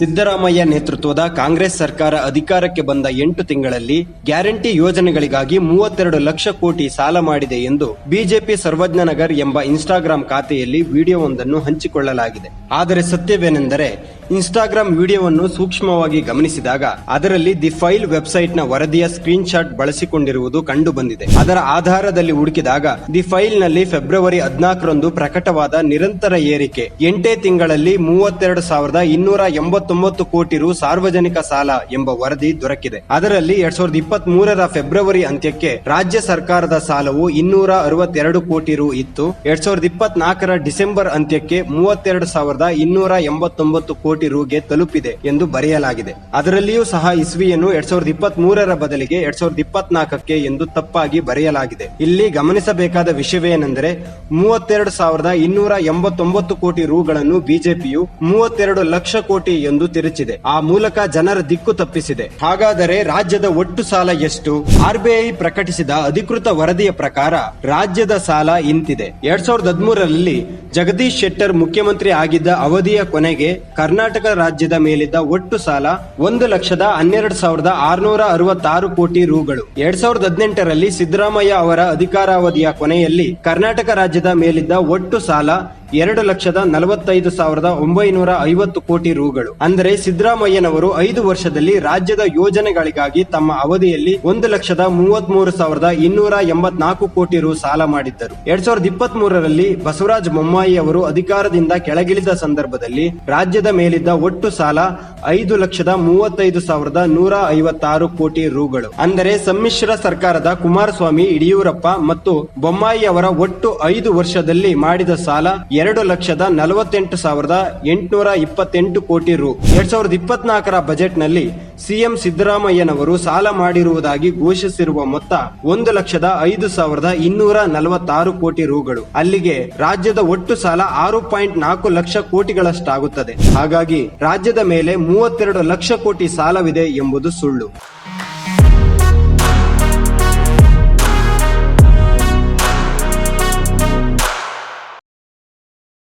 ಸಿದ್ದರಾಮಯ್ಯ ನೇತೃತ್ವದ ಕಾಂಗ್ರೆಸ್ ಸರ್ಕಾರ ಅಧಿಕಾರಕ್ಕೆ ಬಂದ ಎಂಟು ತಿಂಗಳಲ್ಲಿ ಗ್ಯಾರಂಟಿ ಯೋಜನೆಗಳಿಗಾಗಿ ಮೂವತ್ತೆರಡು ಲಕ್ಷ ಕೋಟಿ ಸಾಲ ಮಾಡಿದೆ ಎಂದು ಬಿಜೆಪಿ ಸರ್ವಜ್ಞನಗರ್ ಎಂಬ ಇನ್ಸ್ಟಾಗ್ರಾಂ ಖಾತೆಯಲ್ಲಿ ವಿಡಿಯೋವೊಂದನ್ನು ಹಂಚಿಕೊಳ್ಳಲಾಗಿದೆ. ಆದರೆ ಸತ್ಯವೇನೆಂದರೆ ಇನ್ಸ್ಟಾಗ್ರಾಂ ವಿಡಿಯೋವನ್ನು ಸೂಕ್ಷ್ಮವಾಗಿ ಗಮನಿಸಿದಾಗ ಅದರಲ್ಲಿ ದಿ ಫೈಲ್ ವೆಬ್ಸೈಟ್ನ ವರದಿಯ ಸ್ಕ್ರೀನ್ಶಾಟ್ ಬಳಸಿಕೊಂಡಿರುವುದು ಕಂಡು ಬಂದಿದೆ ಅದರ ಆಧಾರದಲ್ಲಿ ಹುಡುಕಿದಾಗ ದಿ ಫೈಲ್ನಲ್ಲಿ ಫೆಬ್ರವರಿ ಹದಿನಾಲ್ಕರಂದು ಪ್ರಕಟವಾದ ನಿರಂತರ ಏರಿಕೆ. ಎಂಟೇ ತಿಂಗಳಲ್ಲಿ ಮೂವತ್ತೆರಡು ಸಾವಿರದ ಇನ್ನೂರ ಎಂಬತ್ತೊಂಬತ್ತು ಕೋಟಿ ರು ಸಾರ್ವಜನಿಕ ಸಾಲ ಎಂಬ ವರದಿ ದೊರಕಿದೆ. ಅದರಲ್ಲಿ ಎರಡ್ ಸಾವಿರದ ಇಪ್ಪತ್ತ್ ಮೂರರ ಫೆಬ್ರವರಿ ಅಂತ್ಯಕ್ಕೆ ರಾಜ್ಯ ಸರ್ಕಾರದ ಸಾಲವು ಇನ್ನೂರ ಅರವತ್ತೆರಡು ಕೋಟಿ ರು ಇತ್ತು. ಎರಡ್ ಸಾವಿರದ ಇಪ್ಪತ್ನಾಲ್ಕರ ಡಿಸೆಂಬರ್ ಅಂತ್ಯಕ್ಕೆ ಮೂವತ್ತೆರಡು ಸಾವಿರದ ಇನ್ನೂರ ಎಂಬತ್ತೊಂಬತ್ತು ಕೋಟಿ ರುಗೆ ತಲುಪಿದೆ ಎಂದು ಬರೆಯಲಾಗಿದೆ. ಅದರಲ್ಲಿಯೂ ಸಹ ಇಸ್ವಿಯನ್ನು ಎರಡ್ ಸಾವಿರದ ಇಪ್ಪತ್ತ್ ಮೂರರ ಬದಲಿಗೆ ಎರಡ್ ಸಾವಿರದ ಇಪ್ಪತ್ನಾಲ್ಕಕ್ಕೆ ಎಂದು ತಪ್ಪಾಗಿ ಬರೆಯಲಾಗಿದೆ. ಇಲ್ಲಿ ಗಮನಿಸಬೇಕಾದ ವಿಷಯವೇನೆಂದರೆ ಮೂವತ್ತೆರಡು ಸಾವಿರದ ಇನ್ನೂರ ಎಂಬತ್ತೊಂಬತ್ತು ಕೋಟಿ ರುಗಳನ್ನು ಬಿಜೆಪಿಯು ಮೂವತ್ತೆರಡು ಲಕ್ಷ ಕೋಟಿ ಎಂದು ತಿರುಚಿದೆ. ಆ ಮೂಲಕ ಜನರ ದಿಕ್ಕು ತಪ್ಪಿಸಿದೆ. ಹಾಗಾದರೆ ರಾಜ್ಯದ ಒಟ್ಟು ಸಾಲ ಎಷ್ಟು? ಆರ್ಬಿಐ ಪ್ರಕಟಿಸಿದ ಅಧಿಕೃತ ವರದಿಯ ಪ್ರಕಾರ ರಾಜ್ಯದ ಸಾಲ ಇಂತಿದೆ. ಎರಡ್ ಸಾವಿರದ ಹದಿಮೂರರಲ್ಲಿ ಜಗದೀಶ್ ಶೆಟ್ಟರ್ ಮುಖ್ಯಮಂತ್ರಿ ಆಗಿದ್ದ ಅವಧಿಯ ಕೊನೆಗೆ ಕರ್ನಾಟಕ ರಾಜ್ಯದ ಮೇಲಿದ್ದ ಒಟ್ಟು ಸಾಲ ಒಂದು ಲಕ್ಷದ ಹನ್ನೆರಡು ಸಾವಿರದ ಆರುನೂರ ಅರವತ್ತಾರು ಕೋಟಿ ರುಗಳು. ಎರಡ್ ಸಾವಿರದ ಹದಿನೆಂಟರಲ್ಲಿ ಸಿದ್ದರಾಮಯ್ಯ ಅವರ ಅಧಿಕಾರಾವಧಿಯ ಕೊನೆಯಲ್ಲಿ ಕರ್ನಾಟಕ ರಾಜ್ಯದ ಮೇಲಿದ್ದ ಒಟ್ಟು ಸಾಲ ಎರಡು ಲಕ್ಷದ ನಲವತ್ತೈದು ಸಾವಿರದ ಒಂಬೈನೂರ ಐವತ್ತು ಕೋಟಿ ರುಗಳು. ಅಂದರೆ ಸಿದ್ದರಾಮಯ್ಯನವರು ಐದು ವರ್ಷದಲ್ಲಿ ರಾಜ್ಯದ ಯೋಜನೆಗಳಿಗಾಗಿ ತಮ್ಮ ಅವಧಿಯಲ್ಲಿ ಒಂದು ಲಕ್ಷದ ಮೂವತ್ತ್ ಮೂರು ಸಾವಿರದ ಇನ್ನೂರ ಎಂಬತ್ನಾಲ್ಕು ಕೋಟಿ ರು ಸಾಲ ಮಾಡಿದ್ದರು. ಎರಡ್ ಸಾವಿರದ ಇಪ್ಪತ್ತ್ ಮೂರರಲ್ಲಿ ಬಸವರಾಜ ಬೊಮ್ಮಾಯಿ ಅವರು ಅಧಿಕಾರದಿಂದ ಕೆಳಗಿಳಿದ ಸಂದರ್ಭದಲ್ಲಿ ರಾಜ್ಯದ ಮೇಲಿದ್ದ ಒಟ್ಟು ಸಾಲ ಐದು ಲಕ್ಷದ ಮೂವತ್ತೈದು ಸಾವಿರದ ನೂರ ಐವತ್ತಾರು ಕೋಟಿ ರುಗಳು. ಅಂದರೆ ಸಮ್ಮಿಶ್ರ ಸರ್ಕಾರದ ಕುಮಾರಸ್ವಾಮಿ, ಯಡಿಯೂರಪ್ಪ ಮತ್ತು ಬೊಮ್ಮಾಯಿ ಅವರ ಒಟ್ಟು ಐದು ವರ್ಷದಲ್ಲಿ ಮಾಡಿದ ಸಾಲ ಎರಡು ಲಕ್ಷದ ನಲವತ್ತೆಂಟು ಸಾವಿರದ ಎಂಟುನೂರ ಇಪ್ಪತ್ತೆಂಟು ಕೋಟಿ ರು. ಎರಡ್ ಸಾವಿರದ ಇಪ್ಪತ್ನಾಲ್ಕರ ಬಜೆಟ್ನಲ್ಲಿ ಸಿಎಂ ಸಿದ್ದರಾಮಯ್ಯನವರು ಸಾಲ ಮಾಡಿರುವುದಾಗಿ ಘೋಷಿಸಿರುವ ಮೊತ್ತ ಒಂದು ಲಕ್ಷದ ಐದು ಸಾವಿರದ ಇನ್ನೂರ ನಲವತ್ತಾರು ಕೋಟಿ ರುಗಳು. ಅಲ್ಲಿಗೆ ರಾಜ್ಯದ ಒಟ್ಟು ಸಾಲ ಆರು ಪಾಯಿಂಟ್ ನಾಲ್ಕು ಲಕ್ಷ ಕೋಟಿಗಳಷ್ಟಾಗುತ್ತದೆ. ಹಾಗಾಗಿ ರಾಜ್ಯದ ಮೇಲೆ ಮೂವತ್ತೆರಡು ಲಕ್ಷ ಕೋಟಿ ಸಾಲವಿದೆ ಎಂಬುದು ಸುಳ್ಳು.